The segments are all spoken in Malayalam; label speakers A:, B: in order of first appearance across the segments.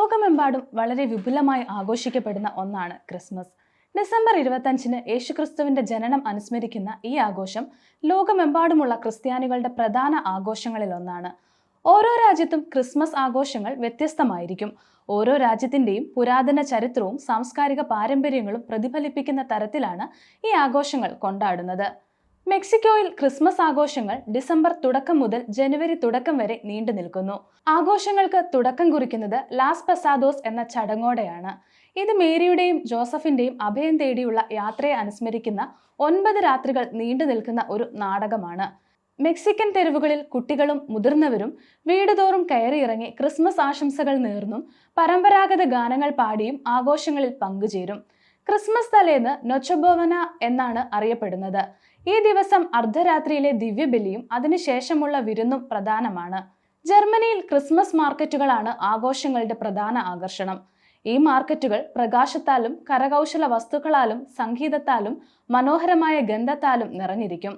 A: ലോകമെമ്പാടും വളരെ വിപുലമായി ആഘോഷിക്കപ്പെടുന്ന ഒന്നാണ് ക്രിസ്മസ്. ഡിസംബർ ഇരുപത്തഞ്ചിന് യേശുക്രിസ്തുവിന്റെ ജനനം അനുസ്മരിക്കുന്ന ഈ ആഘോഷം ലോകമെമ്പാടുമുള്ള ക്രിസ്ത്യാനികളുടെ പ്രധാന ആഘോഷങ്ങളിൽ ഒന്നാണ്. ഓരോ രാജ്യത്തും ക്രിസ്മസ് ആഘോഷങ്ങൾ വ്യത്യസ്തമായിരിക്കും. ഓരോ രാജ്യത്തിന്റെയും പുരാതന ചരിത്രവും സാംസ്കാരിക പാരമ്പര്യങ്ങളും പ്രതിഫലിപ്പിക്കുന്ന തരത്തിലാണ് ഈ ആഘോഷങ്ങൾ കൊണ്ടാടുന്നത്. മെക്സിക്കോയിൽ ക്രിസ്മസ് ആഘോഷങ്ങൾ ഡിസംബർ തുടക്കം മുതൽ ജനുവരി തുടക്കം വരെ നീണ്ടു നിൽക്കുന്നു. ആഘോഷങ്ങൾക്ക് തുടക്കം കുറിക്കുന്നത് ലാസ് പസാദോസ് എന്ന ചടങ്ങോടെയാണ്. ഇത് മേരിയുടെയും ജോസഫിന്റെയും അഭയം തേടിയുള്ള യാത്രയെ അനുസ്മരിക്കുന്ന ഒൻപത് രാത്രികൾ നീണ്ടു നിൽക്കുന്ന ഒരു നാടകമാണ്. മെക്സിക്കൻ തെരുവുകളിൽ കുട്ടികളും മുതിർന്നവരും വീടുതോറും കയറിയിറങ്ങി ക്രിസ്മസ് ആശംസകൾ നേർന്നും പരമ്പരാഗത ഗാനങ്ങൾ പാടിയും ആഘോഷങ്ങളിൽ പങ്കുചേരും. ക്രിസ്മസ് തലേന്ന് നൊച്ചബോവന എന്നാണ് അറിയപ്പെടുന്നത്. ഈ ദിവസം അർദ്ധരാത്രിയിലെ ദിവ്യബലിയും അതിനുശേഷമുള്ള വിരുന്നും പ്രധാനമാണ്. ജർമ്മനിയിൽ ക്രിസ്മസ് മാർക്കറ്റുകളാണ് ആഘോഷങ്ങളുടെ പ്രധാന ആകർഷണം. ഈ മാർക്കറ്റുകൾ പ്രകാശത്താലും കരകൗശല വസ്തുക്കളാലും സംഗീതത്താലും മനോഹരമായ ഗന്ധത്താലും നിറഞ്ഞിരിക്കും.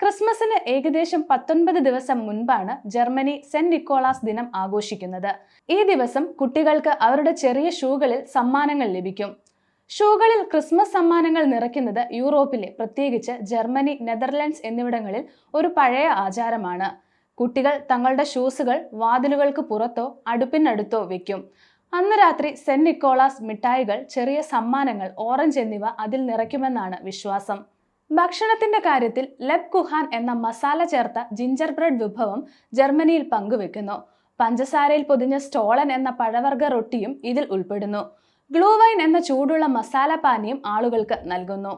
A: ക്രിസ്മസിന് ഏകദേശം പത്തൊൻപത് ദിവസം മുൻപാണ് ജർമ്മനി സെന്റ് നിക്കോളാസ് ദിനം ആഘോഷിക്കുന്നത്. ഈ ദിവസം കുട്ടികൾക്ക് അവരുടെ ചെറിയ ഷൂകളിൽ സമ്മാനങ്ങൾ ലഭിക്കും. ഷൂകളിൽ ക്രിസ്മസ് സമ്മാനങ്ങൾ നിറയ്ക്കുന്നത് യൂറോപ്പിലെ പ്രത്യേകിച്ച് ജർമ്മനി നെതർലാൻഡ്സ് എന്നിവിടങ്ങളിൽ ഒരു പഴയ ആചാരമാണ്. കുട്ടികൾ തങ്ങളുടെ ഷൂസുകൾ വാതിലുകൾക്ക് പുറത്തോ അടുപ്പിനടുത്തോ വെക്കും. അന്ന് രാത്രി സെന്റ് നിക്കോളാസ് മിഠായികൾ ചെറിയ സമ്മാനങ്ങൾ ഓറഞ്ച് എന്നിവ അതിൽ നിറയ്ക്കുമെന്നാണ് വിശ്വാസം. ഭക്ഷണത്തിന്റെ കാര്യത്തിൽ ലെബ് കുഹാൻ എന്ന മസാല ചേർത്ത ജിഞ്ചർ ബ്രെഡ് വിഭവം ജർമ്മനിയിൽ പങ്കുവെക്കുന്നു. പഞ്ചസാരയിൽ പൊതിഞ്ഞ സ്റ്റോളൻ എന്ന പഴവർഗ റൊട്ടിയും ഇതിൽ ഉൾപ്പെടുന്നു. ഗ്ലൂവൈൻ എന്ന ചൂടുള്ള മസാല പാനീയം ആളുകൾക്ക് നൽകുന്നു.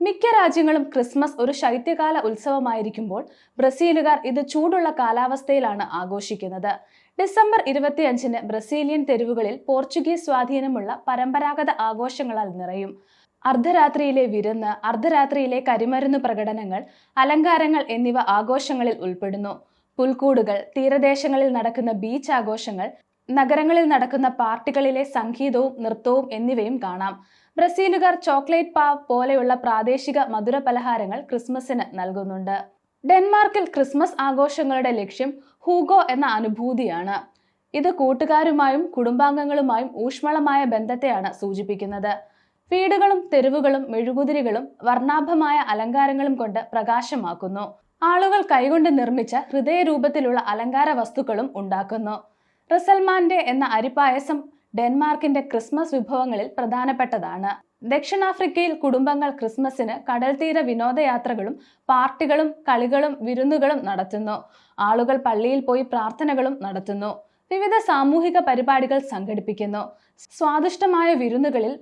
A: മിക്ക രാജ്യങ്ങളും ക്രിസ്മസ് ഒരു ശൈത്യകാല ഉത്സവമായിരിക്കുമ്പോൾ ബ്രസീലുകാർ ഇത് ചൂടുള്ള കാലാവസ്ഥയിലാണ് ആഘോഷിക്കുന്നത്. ഡിസംബർ ഇരുപത്തിയഞ്ചിന് ബ്രസീലിയൻ തെരുവുകളിൽ പോർച്ചുഗീസ് സ്വാധീനമുള്ള പരമ്പരാഗത ആഘോഷങ്ങളാൽ നിറയും. അർദ്ധരാത്രിയിലെ വിരുന്ന് അർദ്ധരാത്രിയിലെ കരിമരുന്ന് പ്രകടനങ്ങൾ അലങ്കാരങ്ങൾ എന്നിവ ആഘോഷങ്ങളിൽ ഉൾപ്പെടുന്നു. പുൽക്കൂടുകൾ തീരദേശങ്ങളിൽ നടക്കുന്ന ബീച്ച് ആഘോഷങ്ങൾ നഗരങ്ങളിൽ നടക്കുന്ന പാർട്ടികളിലെ സംഗീതവും നൃത്തവും എന്നിവയും കാണാം. ബ്രസീലുകാർ ചോക്ലേറ്റ് പാവ് പോലെയുള്ള പ്രാദേശിക മധുര പലഹാരങ്ങൾ ക്രിസ്മസിന് നൽകുന്നുണ്ട്. ഡെൻമാർക്കിൽ ക്രിസ്മസ് ആഘോഷങ്ങളുടെ ലക്ഷ്യം ഹൂഗോ എന്ന അനുഭൂതിയാണ്. ഇത് കൂട്ടുകാരുമായും കുടുംബാംഗങ്ങളുമായും ഊഷ്മളമായ ബന്ധത്തെയാണ് സൂചിപ്പിക്കുന്നത്. വീടുകളും തെരുവുകളും മെഴുകുതിരികളും വർണാഭമായ അലങ്കാരങ്ങളും കൊണ്ട് പ്രകാശമാക്കുന്നു. ആളുകൾ കൈകൊണ്ട് നിർമ്മിച്ച ഹൃദയരൂപത്തിലുള്ള അലങ്കാര വസ്തുക്കളും ഉണ്ടാക്കുന്നു. റിസൽമാൻഡെ എന്ന അരിപ്പായസം ഡെൻമാർക്കിന്റെ ക്രിസ്മസ് വിഭവങ്ങളിൽ പ്രധാനപ്പെട്ടതാണ്. ദക്ഷിണാഫ്രിക്കയിൽ കുടുംബങ്ങൾ ക്രിസ്മസിന് കടൽത്തീര വിനോദയാത്രകളും പാർട്ടികളും കളികളും വിരുന്നുകളും നടത്തുന്നു. ആളുകൾ പള്ളിയിൽ പോയി പ്രാർത്ഥനകളും നടത്തുന്നു. വിവിധ സാമൂഹിക പരിപാടികൾ സംഘടിപ്പിക്കുന്നു. സ്വാദിഷ്ടമായ വിരുന്നുകളിൽ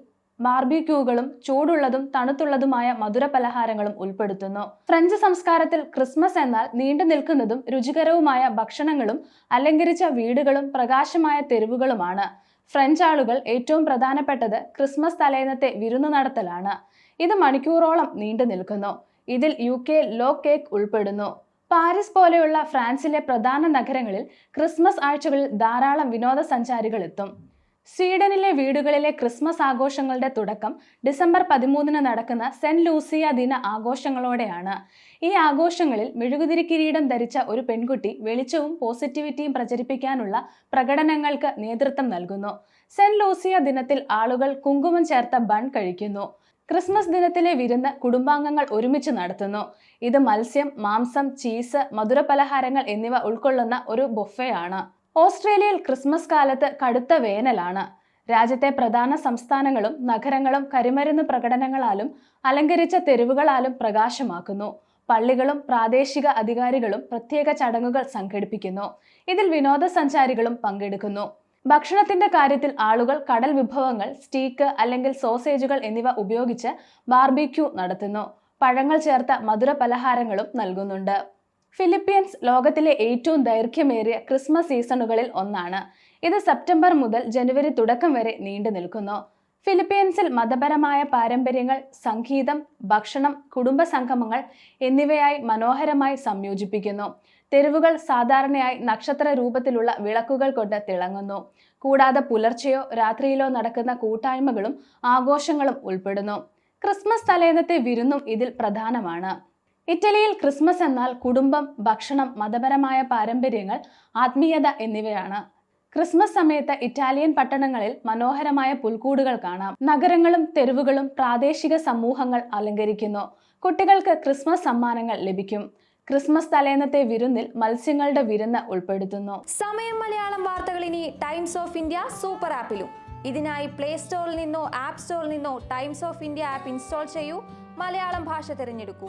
A: ബാർബിക്യൂകളും ചൂടുള്ളതും തണുത്തുള്ളതുമായ മധുര പലഹാരങ്ങളും ഉൾപ്പെടുത്തുന്നു. ഫ്രഞ്ച് സംസ്കാരത്തിൽ ക്രിസ്മസ് എന്നാൽ നീണ്ടു നിൽക്കുന്നതും രുചികരവുമായ ഭക്ഷണങ്ങളും അലങ്കരിച്ച വീടുകളും പ്രകാശമായ തെരുവുകളുമാണ്. ഫ്രഞ്ച് ആളുകൾ ഏറ്റവും പ്രധാനപ്പെട്ടത് ക്രിസ്മസ് തലേന്നത്തെ വിരുന്നു നടത്തലാണ്. ഇത് മണിക്കൂറോളം നീണ്ടു നിൽക്കുന്നു. ഇതിൽ യു കെ ലോ കേക്ക് ഉൾപ്പെടുന്നു. പാരീസ് പോലെയുള്ള ഫ്രാൻസിലെ പ്രധാന നഗരങ്ങളിൽ ക്രിസ്മസ് ആഴ്ചകളിൽ ധാരാളം വിനോദസഞ്ചാരികൾ എത്തും. സ്വീഡനിലെ വീടുകളിലെ ക്രിസ്മസ് ആഘോഷങ്ങളുടെ തുടക്കം ഡിസംബർ പതിമൂന്നിന് നടക്കുന്ന സെന്റ് ലൂസിയ ദിന ആഘോഷങ്ങളോടെയാണ്. ഈ ആഘോഷങ്ങളിൽ മെഴുകുതിരി കിരീടം ധരിച്ച ഒരു പെൺകുട്ടി വെളിച്ചവും പോസിറ്റിവിറ്റിയും പ്രചരിപ്പിക്കാനുള്ള പ്രകടനങ്ങൾക്ക് നേതൃത്വം നൽകുന്നു. സെന്റ് ലൂസിയ ദിനത്തിൽ ആളുകൾ കുങ്കുമം ചേർത്ത ബൺ കഴിക്കുന്നു. ക്രിസ്മസ് ദിനത്തിലെ വിരുന്ന് കുടുംബാംഗങ്ങൾ ഒരുമിച്ച് നടത്തുന്നു. ഇത് മത്സ്യം മാംസം ചീസ് മധുരപലഹാരങ്ങൾ എന്നിവ ഉൾക്കൊള്ളുന്ന ഒരു ബൊഫയാണ്. ഓസ്ട്രേലിയയിൽ ക്രിസ്മസ് കാലത്ത് കടുത്ത വേനലാണ്. രാജ്യത്തെ പ്രധാന സംസ്ഥാനങ്ങളും നഗരങ്ങളും കരിമരുന്ന് പ്രകടനങ്ങളാലും അലങ്കരിച്ച തെരുവുകളാലും പ്രകാശമാക്കുന്നു. പള്ളികളും പ്രാദേശിക അധികാരികളും പ്രത്യേക ചടങ്ങുകൾ സംഘടിപ്പിക്കുന്നു. ഇതിൽ വിനോദസഞ്ചാരികളും പങ്കെടുക്കുന്നു. ഭക്ഷണത്തിന്റെ കാര്യത്തിൽ ആളുകൾ കടൽ വിഭവങ്ങൾ സ്റ്റീക്ക് അല്ലെങ്കിൽ സോസേജുകൾ എന്നിവ ഉപയോഗിച്ച് ബാർബിക്യൂ നടത്തുന്നു. പഴങ്ങൾ ചേർത്ത മധുര പലഹാരങ്ങളും നൽകുന്നുണ്ട്. ഫിലിപ്പീൻസ് ലോകത്തിലെ ഏറ്റവും ദൈർഘ്യമേറിയ ക്രിസ്മസ് സീസണുകളിൽ ഒന്നാണ്. ഇത് സെപ്റ്റംബർ മുതൽ ജനുവരി തുടക്കം വരെ നീണ്ടു നിൽക്കുന്നു. ഫിലിപ്പീൻസിൽ മതപരമായ പാരമ്പര്യങ്ങൾ സംഗീതം ഭക്ഷണം കുടുംബ സംഗമങ്ങൾ എന്നിവയായി മനോഹരമായി സംയോജിപ്പിക്കുന്നു. തെരുവുകൾ സാധാരണയായി നക്ഷത്ര രൂപത്തിലുള്ള വിളക്കുകൾ കൊണ്ട് തിളങ്ങുന്നു. കൂടാതെ പുലർച്ചെയോ രാത്രിയിലോ നടക്കുന്ന കൂട്ടായ്മകളും ആഘോഷങ്ങളും ഉൾപ്പെടുന്നു. ക്രിസ്മസ് തലേന്നത്തെ വിരുന്നും ഇതിൽ പ്രധാനമാണ്. ഇറ്റലിയിൽ ക്രിസ്മസ് എന്നാൽ കുടുംബം ഭക്ഷണം മതപരമായ പാരമ്പര്യങ്ങൾ ആത്മീയത എന്നിവയാണ്. ക്രിസ്മസ് സമയത്ത് ഇറ്റാലിയൻ പട്ടണങ്ങളിൽ മനോഹരമായ പുൽക്കൂടുകൾ കാണാം. നഗരങ്ങളും തെരുവുകളും പ്രാദേശിക സമൂഹങ്ങൾ അലങ്കരിക്കുന്നു. കുട്ടികൾക്ക് ക്രിസ്മസ് സമ്മാനങ്ങൾ ലഭിക്കും. ക്രിസ്മസ് തലേന്നത്തെ വിരുന്നിൽ മത്സ്യങ്ങളുടെ വിരുന്ന് ഉൾപ്പെടുത്തുന്നു.
B: സമയം മലയാളം വാർത്തകൾ ഇനി ടൈംസ് ഓഫ് ഇന്ത്യ സൂപ്പർ ആപ്പിലും. ഇതിനായി പ്ലേ സ്റ്റോറിൽ നിന്നോ ആപ്പ് സ്റ്റോറിൽ നിന്നോ Times of India app install ചെയ്യൂ. മലയാളം ഭാഷ തിരഞ്ഞെടുക്കൂ.